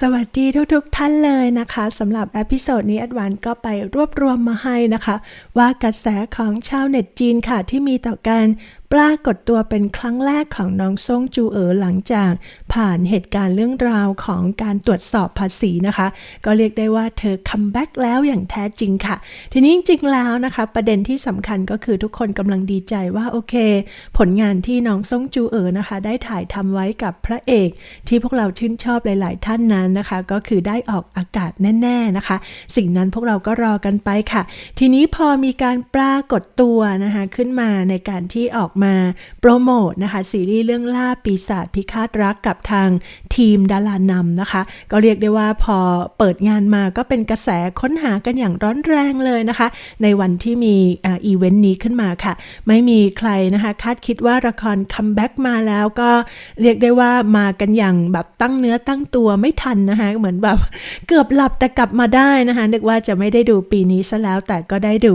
สวัสดีทุกๆทท่านเลยนะคะสำหรับอพิโซดนี้อัดวันก็ไปรวบรวมมาให้นะคะ ว่ากระแสของชาวเน็ตจีนค่ะที่มีต่อการปรากฏตัวเป็นครั้งแรกของน้องซ่งจูเอ๋อหลังจาก ผ่านเหตุการณ์เรื่องราวของการตรวจสอบภาษีนะคะ ก็เรียกได้ว่าเธอคัมแบ็กแล้วอย่างแท้จริงค่ะ ทีนี้จริงๆแล้วนะคะ ประเด็นที่สำคัญก็คือทุกคนกำลังดีใจว่าโอเค ผลงานที่น้องซ่งจูเอ๋อนะคะ ได้ถ่ายทำไว้กับพระเอก ที่พวกเราชื่นชอบหลาย ๆ ท่านนั้นนะคะ ก็คือได้ออกอากาศแน่ ๆนะคะ สิ่งนั้นพวกเราก็รอกันไปค่ะ ทีนี้พอมีการปรากฏตัวนะคะขึ้นมาในการที่ออกมาโปรโมทนะคะ ซีรีส์เรื่องล่าปีศาจพิฆาตรักกับทางทีมดารานำนะคะ ก็เรียกได้ว่าพอเปิดงานมาก็เป็นกระแสค้นหากันอย่างร้อนแรงเลยนะคะ ในวันที่มีอีเวนต์นี้ขึ้นมาค่ะ ไม่มีใครนะคะ คาดคิดว่าละครคัมแบ็กมาแล้วก็เรียกได้ว่ามากันอย่างแบบตั้งเนื้อตั้งตัวไม่ทันนะคะ เหมือนแบบเกือบหลับแต่กลับมาได้นะคะ นึกว่าจะไม่ได้ดูปีนี้ซะแล้วแต่ก็ได้ดู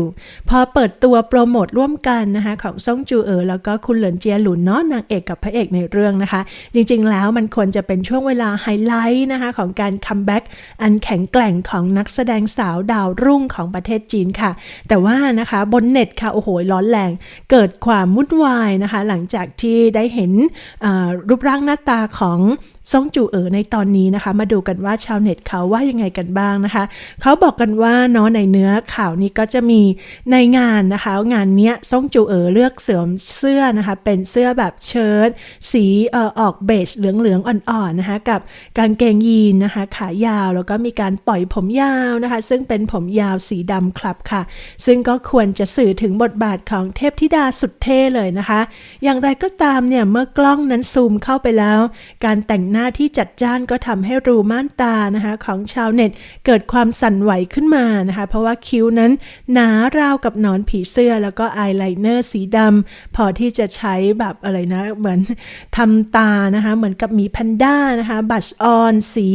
พอเปิดตัวโปรโมทร่วมกันนะคะของซ่งจูเอ๋อแล้วก็คุณเหลินเจียหลุนเนาะนางเอกกับพระเอกในเรื่องนะคะ จริงๆแล้วมันควรจะเป็นช่วงเวลาไฮไลท์นะคะของการคัมแบ็กอันแข็งแกร่งของนักแสดงสาวดาวรุ่งของประเทศจีนค่ะ แต่ว่านะคะบนเน็ตค่ะโอ้โหร้อนแรงเกิดความวุ่นวายนะคะ หลังจากที่ได้เห็นรูปร่างหน้าตาของ ซ่งจูเอ๋อในตอนนี้นะคะ มาดูกันว่าชาวเน็ตเขาว่ายังไงกันบ้างนะคะ เขาบอกกันว่าเนาะในเนื้อข่าวนี้ก็จะมีในงานนะคะ งานเนี้ยซ่งจูเอ๋อเลือกเสื่อมเสื้อนะคะ เป็นเสื้อแบบเชิ้ตสีเอ่อออกเบจเหลืองๆอ่อนๆนะคะ กับกางเกงยีนนะคะ ขายาวแล้วก็มีการปล่อยผมยาวนะคะ ซึ่งเป็นผมยาวสีดำคลับค่ะ ซึ่งก็ควรจะสื่อถึงบทบาทของเทพธิดาสุดเท่เลยนะคะ อย่างไรก็ตามเนี่ยเมื่อกล้องนั้นซูมเข้าไปแล้ว การแต่งหน้าที่จัดจ้านก็ทำให้รูม่านตานะคะของชาวเน็ตเกิดความสั่นไหวขึ้นมานะคะ เพราะว่าคิ้วนั้นหนาราวกับนอนผีเสื้อแล้วก็อายไลเนอร์สีดำพอที่จะใช้แบบอะไรนะเหมือนทำตานะคะเหมือนกับมีแพนด้านะคะบัชออนสี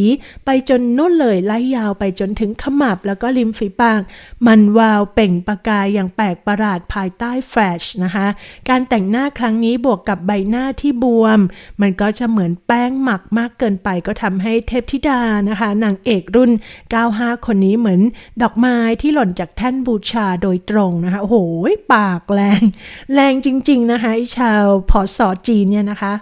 ไปจนนุ่นเลยไล่ยาวไปจนถึงขมับ แล้วก็ริมฝีปาก มันวาวเป่งประกายอย่างแปลกประหลาดภายใต้แฟลชนะคะการแต่งหน้าครั้งนี้บวกกับใบหน้าที่บวม มันก็จะเหมือนแป้งหมักมากเกินไปก็ทำให้เทพธิดานะคะนางเอกรุ่น 95 คนนี้เหมือนดอกไม้ที่หล่นจากแท่นบูชาโดยตรงนะคะโอ้โหปากแรง แรงจริง ๆ นะคะชาวพอสอจีนเนี่ยนะคะ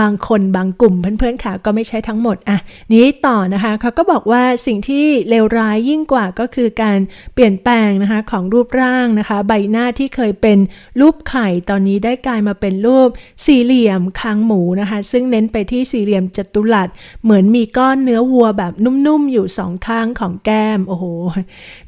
บางคนบางกลุ่มเพื่อนๆค่ะก็ไม่ใช่ทั้งหมดอะนี้ต่อนะคะเขาก็บอกว่าสิ่งที่เลวร้ายยิ่งกว่าก็คือการเปลี่ยนแปลงนะคะของรูปร่างนะคะ ใบหน้าที่เคยเป็นรูปไข่ตอนนี้ได้กลายมาเป็นรูปสี่เหลี่ยมคางหมูนะคะ ซึ่งเน้นไปที่สี่เหลี่ยมจัตุรัสเหมือนมีก้อนเนื้อวัวแบบนุ่มๆอยู่สองข้างของแก้มโอ้โห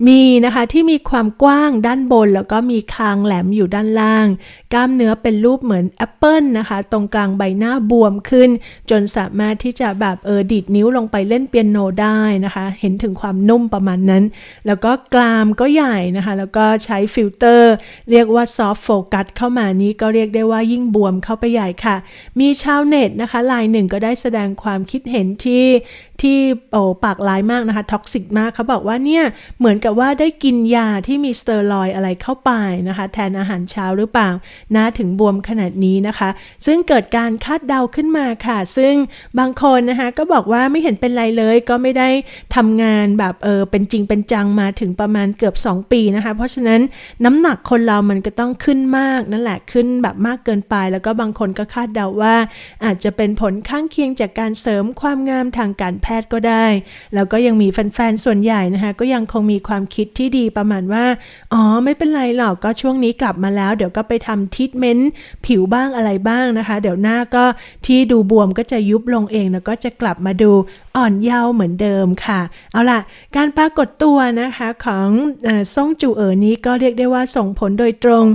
มีนะคะที่มีความกว้างด้านบน แล้วก็มีคางแหลมอยู่ด้านล่าง กล้ามเนื้อเป็นรูปเหมือนแอปเปิลนะคะ ตรงกลางใบหน้าบวมขึ้น จนสามารถที่จะแบบเออดีดนิ้วลงไปเล่นเปียโนได้นะคะ เห็นถึงความนุ่มประมาณนั้น แล้วก็กรามก็ใหญ่นะคะ แล้วก็ใช้ฟิลเตอร์ เรียกว่าซอฟต์โฟกัสเข้ามานี้ก็เรียกได้ว่ายิ่งบวมเข้าไปใหญ่ค่ะ มีชาวเน็ตนะคะลายหนึ่งก็ได้แสดงความคิดเห็นที่ที่โอ้ปากร้ายมากนะคะท็อกซิกมากเขาบอกว่าเนี่ยเหมือนกับว่าได้กินยาที่มีสเตอรอยอะไรเข้าไปนะคะแทนอาหารเช้าหรือเปล่านะถึงบวมขนาดนี้นะคะ ซึ่งเกิดการคาดเดาขึ้นมาค่ะ ซึ่งบางคนนะคะก็บอกว่าไม่เห็นเป็นไรเลยก็ไม่ได้ทำงานแบบเออเป็นจริงเป็นจังมาถึงประมาณเกือบ 2 ปีนะคะ เพราะฉะนั้นน้ำหนักคนเรามันก็ต้องขึ้นมากนั่นแหละขึ้นแบบมากเกินไป แล้วก็บางคนก็คาดเดาว่า อาจจะเป็นผลข้างเคียงจากการเสริมความงามทางการแพทย์ก็ได้ แล้วก็ยังมีแฟนๆ ส่วนใหญ่นะคะก็ยังคงมีความคิดที่ดีประมาณว่า อ๋อ ไม่เป็นไรหรอกก็ช่วงนี้กลับมาแล้ว เดี๋ยวก็ไปทำทิทเมนต์ผิวบ้างอะไรบ้างนะคะ เดี๋ยวหน้าก็ที่ดูบวมก็จะยุบลงเองแล้วก็จะกลับมาดูอ่อนเยาว์เหมือนเดิมค่ะ เอาล่ะ การปรากฏตัวนะคะของซ่งจูเอ๋อนี้ก็เรียกได้ว่าส่งผลโดยตรง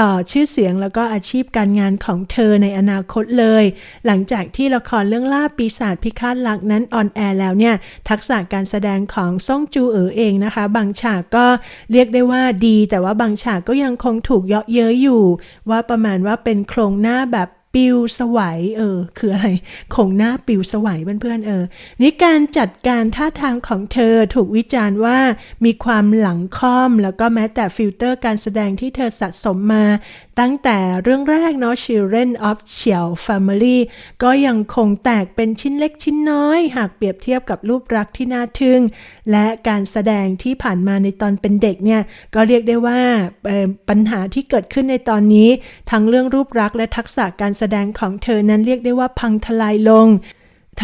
ต่อชื่อเสียงแล้วก็อาชีพการงานของเธอในอนาคตเลย หลังจากที่ละครเรื่องล่าปีศาจพิฆาตลักนั้นออนแอร์แล้วเนี่ยทักษะการแสดงของซ่งจูเอ๋อเองนะคะ บางฉากก็เรียกได้ว่าดี แต่ว่าบางฉากก็ยังคงถูกเยาะเย้ยอยู่ ว่าประมาณว่าเป็นโครงหน้าแบบ ปิวสวัยเออ คืออะไรคงหน้าปิวสวัยเพื่อนๆเออนี่การจัดการท่าทางของเธอถูกวิจารณ์ว่ามีความหลังค่อม แล้วก็แม้แต่ฟิลเตอร์การแสดงที่เธอสะสมมา ตั้งแต่เรื่องแรกเนาะ Children of Chiao Family ก็ยังคงแตกเป็นชิ้นเล็กชิ้นน้อย หากเปรียบเทียบกับรูปรักษ์ที่น่าทึ่ง และการแสดงที่ผ่านมาในตอนเป็นเด็กเนี่ยก็เรียกได้ว่าปัญหาที่เกิดขึ้นในตอนนี้ ทั้งเรื่องรูปรักษ์และทักษะการแสดงของเธอนั้นเรียกได้ว่าพังทลายลง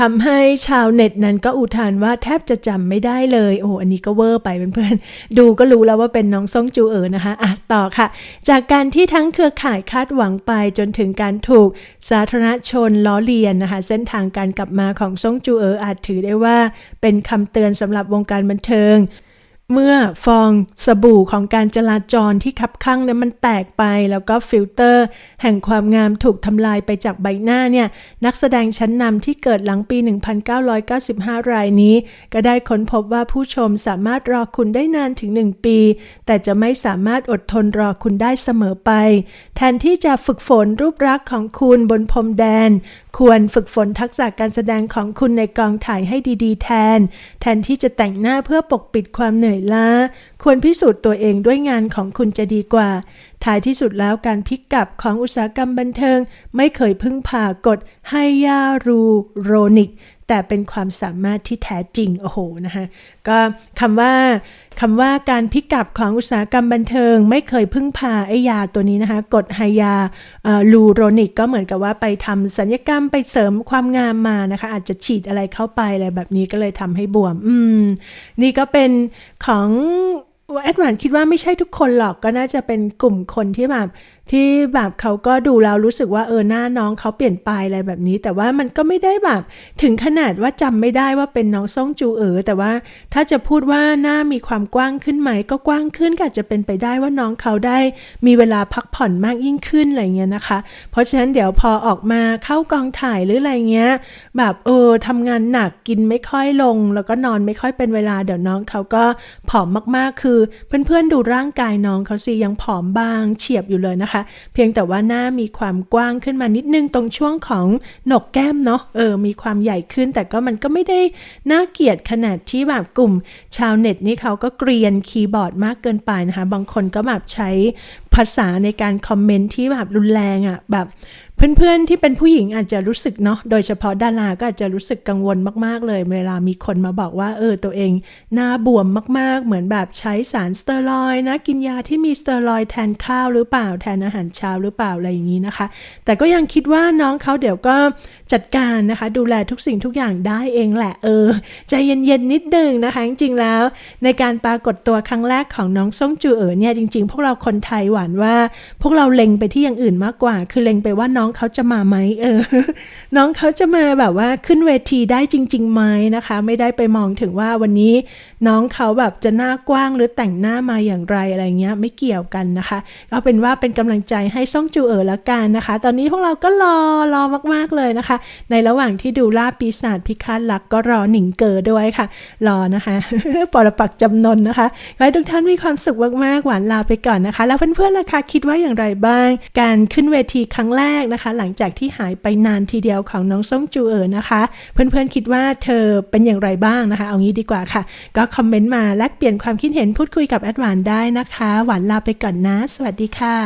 ทำให้ชาวเน็ตนั้นก็อุทานว่าแทบจะจำไม่ได้เลย โอ้อันนี้ก็เวอร์ไปเพื่อนๆ ดูก็รู้แล้วว่าเป็นน้องซ่งจูเอ๋อนะคะ อะ ต่อค่ะ จากการที่ทั้งเครือข่ายคาดหวังไปจนถึงการถูกสาธารณชนล้อเลียนนะคะ เส้นทางการกลับมาของซ่งจูเอ๋ออาจถือได้ว่า เป็นคำเตือนสำหรับวงการบันเทิง เมื่อฟองสบู่ของการจราจรที่คับข้างนั้นมันแตกไป แล้วก็ฟิลเตอร์ แห่งความงามถูกทำลายไปจากใบหน้าเนี่ย นักแสดงชั้นนำที่เกิดหลังปี 1995 รายนี้ ก็ได้ค้นพบว่าผู้ชมสามารถรอคุณได้นานถึง 1 ปี แต่จะไม่สามารถอดทนรอคุณได้เสมอไป แทนที่จะฝึกฝนรูปรักษ์ของคุณบนพรมแดน ควรฝึกฝนทักษะการแสดงของคุณในกองถ่ายให้ดี ๆ แทน แทนที่จะแต่งหน้าเพื่อปกปิดความเหนื่อยล้า ควรพิสูจน์ตัวเองด้วยงานของคุณจะดีกว่า ท้ายที่สุดแล้วการพลิกกลับของอุตสาหกรรมบันเทิง ไม่เคยพึ่งพากฎไฮยารูโรนิก แต่เป็นความสามารถที่แท้จริงโอ้โหนะคะก็คำว่าคำว่าการพิกับของอุตสาหกรรมบันเทิง ไม่เคยพึ่งพาไอยาตัวนี้นะคะกฎไฮยาลูโรนิกก็เหมือนกับว่าไปทำสัญญกรรมไปเสริมความงามมานะคะ อาจจะฉีดอะไรเข้าไปอะไรแบบนี้ก็เลยทำให้บวม อืม นี่ก็เป็นของแอดวานคิดว่าไม่ใช่ทุกคนหรอกก็น่าจะเป็นกลุ่มคนที่แบบที่แบบเขาก็ดูแล้วรู้สึกว่าเออหน้าน้องเขาเปลี่ยนไปอะไรแบบนี้ แต่ว่ามันก็ไม่ได้แบบ ถึงขนาดว่าจำไม่ได้ว่าเป็นน้องซ่งจูเอ๋อแต่ว่าถ้าจะพูดว่าหน้ามีความกว้างขึ้นไหม ก็กว้างขึ้นก็อาจจะเป็นไปได้ว่าน้องเขาได้ มีเวลาพักผ่อนมากยิ่งขึ้นอะไรเงี้ยนะคะ เพราะฉะนั้นเดี๋ยวพอออกมาเข้ากองถ่ายหรืออะไรเงี้ย แบบเออทำงานหนักกินไม่ค่อยลง แล้วก็นอนไม่ค่อยเป็นเวลาเดี๋ยวน้องเขาก็ผอมมากๆคือ เพื่อนๆดูร่างกายน้องเขาสิยังผอมบางเฉียบอยู่เลยนะคะเพียงแต่ว่าหน้ามีความกว้างขึ้นมานิดนึงตรงช่วงของหนกแก้มเนาะเออมีความใหญ่ขึ้น แต่ก็มันก็ไม่ได้น่าเกลียดขนาดที่แบบกลุ่ม ชาวเน็ตนี่เขาก็เกรียนคีย์บอร์ดมากเกินไปนะคะ บางคนก็แบบใช้ภาษาในการคอมเมนต์ที่แบบรุนแรงอะ่ะแบบ เพื่อนๆที่เป็นผู้หญิงอาจจะรู้สึกเนาะ โดยเฉพาะดาราก็อาจจะรู้สึกกังวลมากๆ เลย เวลามีคนมาบอกว่าเออตัวเอง หน้าบวมมากๆ เหมือนแบบใช้สารสเตียรอยนะ กินยาที่มีสเตียรอยแทนข้าวหรือเปล่า แทนอาหารเช้าหรือเปล่าอะไรอย่างนี้นะคะ แต่ก็ยังคิดว่าน้องเขาเดี๋ยวก็ จัดการนะคะ ดูแลทุกสิ่งทุกอย่างได้เองแหละเออ ใจเย็นๆนิดนึงนะคะ จริงๆแล้ว ในการปรากฏตัวครั้งแรกของน้องซ่งจูเอ๋อเนี่ยจริง ๆ พวกเราคนไทยหวานว่า พวกเราเล็งไปที่อย่างอื่นมากกว่า คือเล็งไปว่าน้องเขาจะมาไหมเออ น้องเขาจะมาแบบว่าขึ้นเวทีได้จริงๆไหมนะคะ ไม่ได้ไปมองถึงว่าวันนี้น้องเขาแบบจะหน้ากว้างหรือแต่งหน้ามาอย่างไรอะไรเงี้ยไม่เกี่ยวกันนะคะเอาเป็นว่าเป็นกำลังใจให้ซ่งจูเอ๋อละกันนะคะ ตอนนี้พวกเราก็รอรอมากๆเลยนะคะในระหว่างที่ดูล่าปีศาจพิฆาตลักก็รอหนิงเกอด้วยค่ะ รอนะคะปรปักจำนนนะคะขอให้ทุกท่านมีความสุขมากๆ หวานลาไปก่อนนะคะ แล้วเพื่อนๆล่ะคะคิดว่าอย่างไรบ้าง การขึ้นเวทีครั้งแรกนะคะ หลังจากที่หายไปนานทีเดียวของน้องซ่งจูเอ๋อนะคะ เพื่อนๆคิดว่าเธอเป็นอย่างไรบ้างนะคะ เอางี้ดีกว่าค่ะ ก็คอมเมนต์มาแลกเปลี่ยนความคิดเห็นพูดคุยกับแอดวานได้นะคะ หวานลาไปก่อนนะ สวัสดีค่ะ